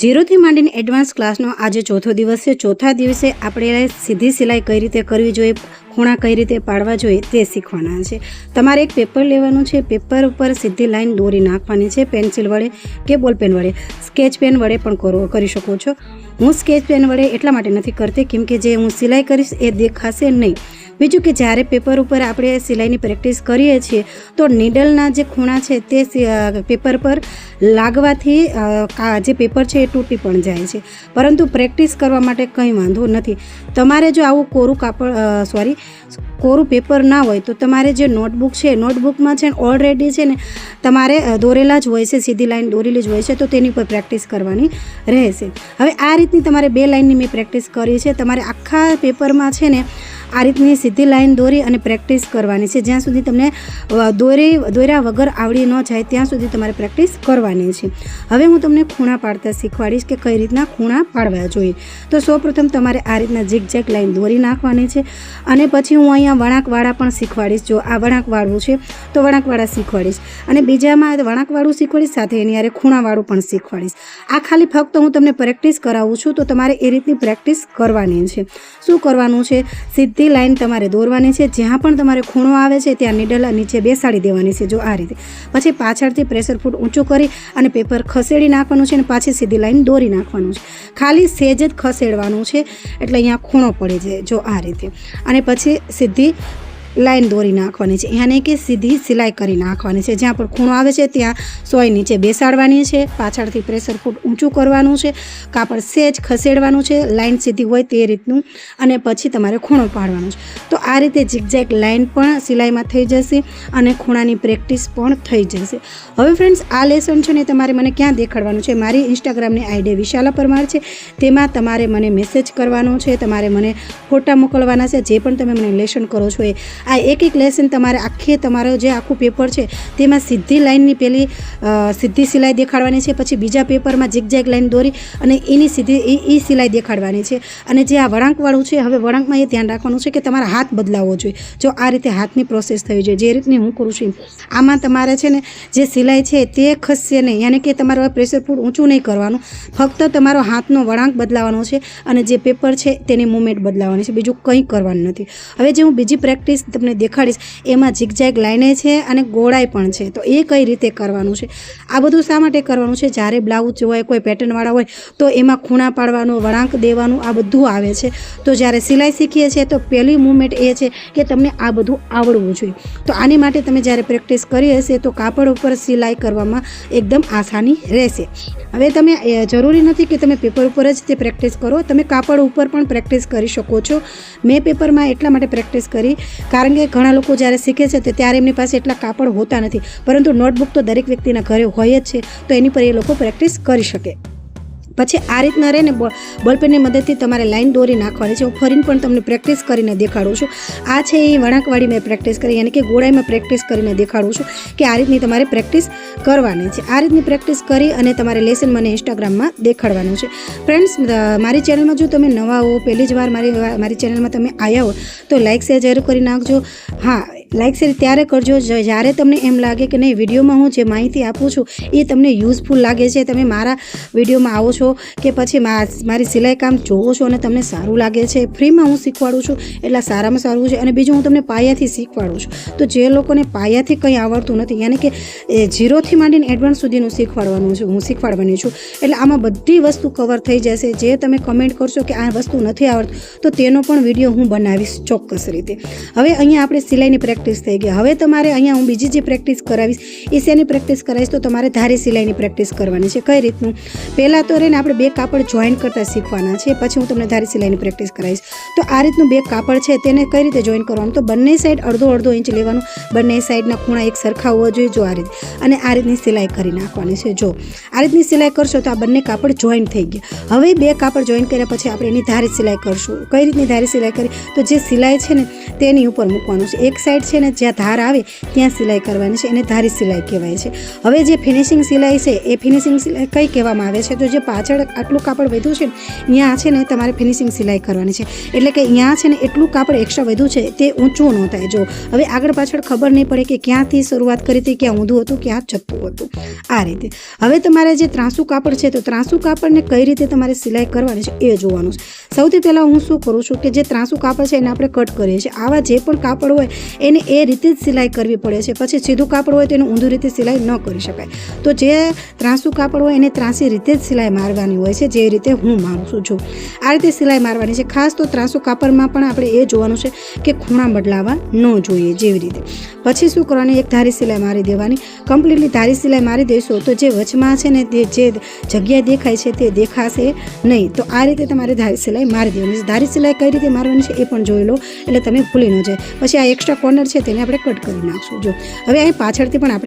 ઝીરોથી માંડીને એડવાન્સ ક્લાસનો આજે ચોથો દિવસ છે. ચોથા દિવસે આપણે સીધી સિલાઈ કઈ રીતે કરવી જોઈએ, ખૂણા કઈ રીતે પાડવા જોઈએ તે શીખવાના છે. તમારે એક પેપર લેવાનું છે. પેપર ઉપર સીધી લાઈન દોરી નાખવાની છે પેન્સિલ વડે કે બોલપેન વડે. સ્કેચ પેન વડે પણ કરો, કરી શકો છો. હું સ્કેચ પેન વડે એટલા માટે નથી કરતી કેમ કે જે હું સિલાઈ કરીશ એ દેખાશે નહીં. બીજું કે જ્યારે પેપર ઉપર આપણે સિલાઈની પ્રેક્ટિસ કરીએ છીએ, તો નીડલના જે ખૂણા છે તે પેપર પર લાગવાથી જે પેપર છે એ તૂટી પણ જાય છે. પરંતુ પ્રેક્ટિસ કરવા માટે કંઈ વાંધો નથી. તમારે જો આવું કોરું કાપડ સોરી કોરું પેપર ના હોય તો તમારે જે નોટબુક છે, નોટબુકમાં છે ને ઓલરેડી છે ને તમારે દોરેલા જ હોય છે, સીધી લાઈન દોરેલી જ હોય છે, તો તેની પર પ્રેક્ટિસ કરવાની રહેશે. હવે આ રીતની તમારે બે લાઈનની મેં પ્રેક્ટિસ કરી છે. તમારે આખા પેપરમાં છે ને આ રીતની સીધી લાઈન દોરી અને પ્રેક્ટિસ કરવાની છે. જ્યાં સુધી તમને દોરી, દોર્યા વગર આવડી ન જાય, ત્યાં સુધી તમારે પ્રેક્ટિસ કરવાની છે. હવે હું તમને ખૂણા પાડતા શીખવાડીશ કે કઈ રીતના ખૂણા પાડવા જોઈએ. તો સૌપ્રથમ તમારે આ રીતના ઝીક લાઈન દોરી નાખવાની છે અને પછી હું અહીંયા વળાંકવાળા પણ શીખવાડીશ. જો આ વળાંકવાળું છે, તો વળાંકવાળા શીખવાડીશ. અને બીજામાં વળાંકવાળું શીખવાડીશ, સાથે એની યારે ખૂણાવાળું પણ શીખવાડીશ. આ ખાલી ફક્ત હું તમને પ્રેક્ટિસ કરાવું છું, તો તમારે એ રીતની પ્રેક્ટિસ કરવાની છે. શું કરવાનું છે? સીધી લાઈન તમારે દોરવાની છે. જ્યાં પણ તમારે ખૂણો આવે છે, ત્યાં નીડલ નીચે બેસાડી દેવાની છે. જો આ રીતે. પછી પાછળથી પ્રેશર ફૂટ ઊંચું કરી અને પેપર ખસેડી નાખવાનું છે અને પાછી સીધી લાઈન દોરી નાખવાનું છે. ખાલી સેજ જ ખસેડવાનું છે, એટલે અહીંયા ખૂણો પડી જાય. જો આ રીતે. અને પછી સીધી ರೀತಿ લાઈન દોરી નાખવાની છે. યાની કે સીધી સિલાઈ કરી નાખવાની છે. જ્યાં પણ ખૂણો આવે છે, ત્યાં સોય નીચે બેસાડવાની છે. પાછળથી પ્રેશર ફૂટ ઊંચું કરવાનું છે. કાપડ સેજ ખસેડવાનું છે. લાઈન સીધી હોય તે રીતનું અને પછી તમારે ખૂણો પાડવાનો છે. તો આ રીતે ઝીકઝેક લાઈન પણ સિલાઈમાં થઈ જશે અને ખૂણાની પ્રેક્ટિસ પણ થઈ જશે. હવે ફ્રેન્ડ્સ, આ લેસન છે ને તમારે મને ક્યાં દેખાડવાનું છે? મારી ઇન્સ્ટાગ્રામની આઈડી વિશાલા પરમાર છે. તેમાં તમારે મને મેસેજ કરવાનો છે. તમારે મને ફોટા મોકલવાના છે. જે પણ તમે મને લેસન કરો છો એ આ એક એક લેસન તમારે આખી તમારો જે આખું પેપર છે, તેમાં સીધી લાઈનની પેલી સીધી સિલાઈ દેખાડવાની છે, પછી બીજા પેપરમાં ઝીકઝેક લાઈન દોરી અને એની સીધી, એ એ સિલાઈ દેખાડવાની છે. અને જે આ વળાંકવાળું છે, હવે વળાંકમાં એ ધ્યાન રાખવાનું છે કે તમારા હાથ બદલાવવો જોઈએ. જો આ રીતે હાથની પ્રોસેસ થવી જોઈએ, જે રીતની હું કરું છું આમાં તમારે છે ને, જે સિલાઈ છે, તે ખસશે નહીં. યાની કે તમારે પ્રેશર ફૂડ ઊંચું નહીં કરવાનું. ફક્ત તમારો હાથનો વળાંક બદલાવાનો છે અને જે પેપર છે, તેની મુવમેન્ટ બદલાવાની છે. બીજું કંઈ કરવાનું નથી. હવે જે હું બીજી પ્રેક્ટિસ તમને દેખાડીશ, એમાં ઝીકઝેક લાઈને છે અને ગોળાઈ પણ છે. તો એ કઈ રીતે કરવાનું છે? આ બધું શા માટે કરવાનું છે? જ્યારે બ્લાઉઝ હોય, કોઈ પેટર્નવાળા હોય, તો એમાં ખૂણા પાડવાનું, વળાંક દેવાનું, આ બધું આવે છે. તો જ્યારે સિલાઈ શીખીએ છીએ, તો પહેલી મુમેન્ટ એ છે કે તમને આ બધું આવડવું જોઈએ. તો આની માટે તમે જ્યારે પ્રેક્ટિસ કરી હશે તો કાપડ ઉપર સિલાઈ કરવામાં એકદમ આસાની રહેશે. હવે તમે જરૂરી નથી કે તમે પેપર ઉપર જ તે પ્રેક્ટિસ કરો. તમે કાપડ ઉપર પણ પ્રેક્ટિસ કરી શકો છો. મેં પેપરમાં એટલા માટે પ્રેક્ટિસ કરી કારણ કે ઘણા લોકો જ્યારે શીખે છે ત્યારે એમની પાસે એટલા કાપડ હોતા નથી. પરંતુ નોટબુક તો દરેક વ્યક્તિના ઘરે હોય જ છે. તો એની પર એ લોકો પ્રેક્ટિસ કરી શકે. પછી આ રીતના રહે ને બોલ બોલપેનની મદદથી તમારે લાઈન દોરી નાખવાની છે. હું ફરીને પણ તમને પ્રેક્ટિસ કરીને દેખાડું છું. આ છે એ વળાંકવાળી મેં પ્રેક્ટિસ કરી, યાની કે ગોળાઈમાં પ્રેક્ટિસ કરીને દેખાડું છું કે આ રીતની તમારે પ્રેક્ટિસ કરવાની છે. આ રીતની પ્રેક્ટિસ કરી અને તમારે લેસન મને ઇન્સ્ટાગ્રામમાં દેખાડવાનું છે. ફ્રેન્ડ્સ મારી ચેનલમાં જો તમે નવા હો, પહેલી જ વાર મારી મારી ચેનલમાં તમે આવ્યા હો, તો લાઇક શેર જરૂર કરી નાખજો. હા લાઇક શેર ત્યારે કરજો. જ્યારે તમને એમ લાગે કે નહીં, વિડીયોમાં હું જે માહિતી આપું છું, એ તમને યુઝફુલ લાગે છે. તમે મારા વિડીયોમાં આવો છો કે પછી મારી સિલાઈ કામ જોવો છો અને તમને સારું લાગે છે. ફ્રીમાં હું શીખવાડું છું, એટલે સારામાં સારું છે અને બીજું હું તમને પાયાથી શીખવાડું છું. તો જે લોકોને પાયાથી કંઈ આવડતું નથી, યાની કે ઝીરોથી માંડીને એડવાન્સ સુધીનું શીખવાડવાનું છું, હું શીખવાડવાની છું. એટલે આમાં બધી વસ્તુ કવર થઈ જશે. જે તમે કમેન્ટ કરશો કે આ વસ્તુ નથી આવડતું, તો તેનો પણ વીડિયો હું બનાવીશ ચોક્કસ રીતે. હવે અહીંયા આપણે સિલાઈની પ્રેક્ટિસ થઈ ગઈ. હવે તમારે અહીંયા હું બીજી જે પ્રેક્ટિસ કરાવીશ, એ શેની પ્રેક્ટિસ કરાવીશ? તો તમારે ધારી સિલાઈની પ્રેક્ટિસ કરવાની છે. કઈ રીતનું? પહેલાં તો રહીને આપણે બે કાપડ જોઈન કરતા શીખવાના છે. પછી હું તમને ધારી સિલાઈની પ્રેક્ટિસ કરાવીશ. તો આ રીતનું બે કાપડ છે, તેને કઈ રીતે જોઈન કરવાનું? તો બંને સાઈડ અડધો અડધો ઇંચ લેવાનું. બંને સાઈડના ખૂણા એક સરખા હોવા જોઈએ જો આ રીતે. અને આ રીતની સિલાઈ કરી નાખવાની છે. જો આ રીતની સિલાઈ કરશો તો આ બંને કાપડ જોઈન થઈ ગયા. હવે બે કાપડ જોઈન કર્યા પછી આપણે એની ધારી સિલાઈ કરશું. કઈ રીતની ધારી સિલાઈ કરી? તો જે સિલાઈ છે ને, તેની ઉપર મૂકવાનું છે. એક સાઈડ છે ને જ્યાં ધાર આવે ત્યાં સિલાઈ કરવાની છે. એને ધારી સિલાઈ કહેવાય છે. હવે જે ફિનિશિંગ સિલાઈ છે, એ ફિનિશિંગ સિલાઈ કઈ કહેવામાં આવે છે? તો જે પાછળ આટલું કાપડ વધ્યું છે ને ત્યાં છે ને તમારે ફિનિશિંગ સિલાઈ કરવાની છે. એટલે કે અહીંયા છે ને એટલું કાપડ એક્સ્ટ્રા વધ્યું છે, તે ઊંચું ન થાય. જો, હવે આગળ પાછળ ખબર નહીં પડે કે ક્યાંથી શરૂઆત કરી હતી, ક્યાં ઊંધું હતું, ક્યાં ચપટું હતું. આ રીતે. હવે તમારે જે ત્રાસુ કાપડ છે, તો ત્રાસુ કાપડને કઈ રીતે તમારે સિલાઈ કરવાની છે, એ જોવાનું છે. સૌથી પહેલાં હું શું કરું છું કે જે ત્રાસુ કાપડ છે, એને આપણે કટ કરીએ છીએ. આવા જે પણ કાપડ હોય, એને એ રીતે જ સિલાઈ કરવી પડે છે. પછી સીધું કાપડ હોય તો એને ઊંધું રીતે સિલાઈ ન કરી શકાય. તો જે ત્રાંસું કાપડ હોય એને ત્રાંસી રીતે જ સિલાઈ મારવાની હોય છે, જે રીતે હું મારું છું. આ રીતે સિલાઈ મારવાની છે. ખાસ તો ત્રાંસું કાપડમાં પણ આપણે એ જોવાનું છે કે ખૂણા બદલાવા ન જોઈએ જેવી રીતે. પછી શું કરવાની? એક ધારી સિલાઈ મારી દેવાની. કમ્પ્લીટલી ધારી સિલાઈ મારી દઈશું તો જે વચમાં છે ને તે જે જગ્યા દેખાય છે તે દેખાશે નહીં. તો આ રીતે તમારે ધારી સિલાઈ મારી દેવાની છે. ધારી સિલાઈ કઈ રીતે મારવાની છે એ પણ જોઈ લો. એટલે તમે ભૂલી ન જાય. પછી આ એક્સ્ટ્રા કોર્નર છે તેને આપણે કટ કરી નાખશું. જો હવે અહીં પાછળથી પણ આપણે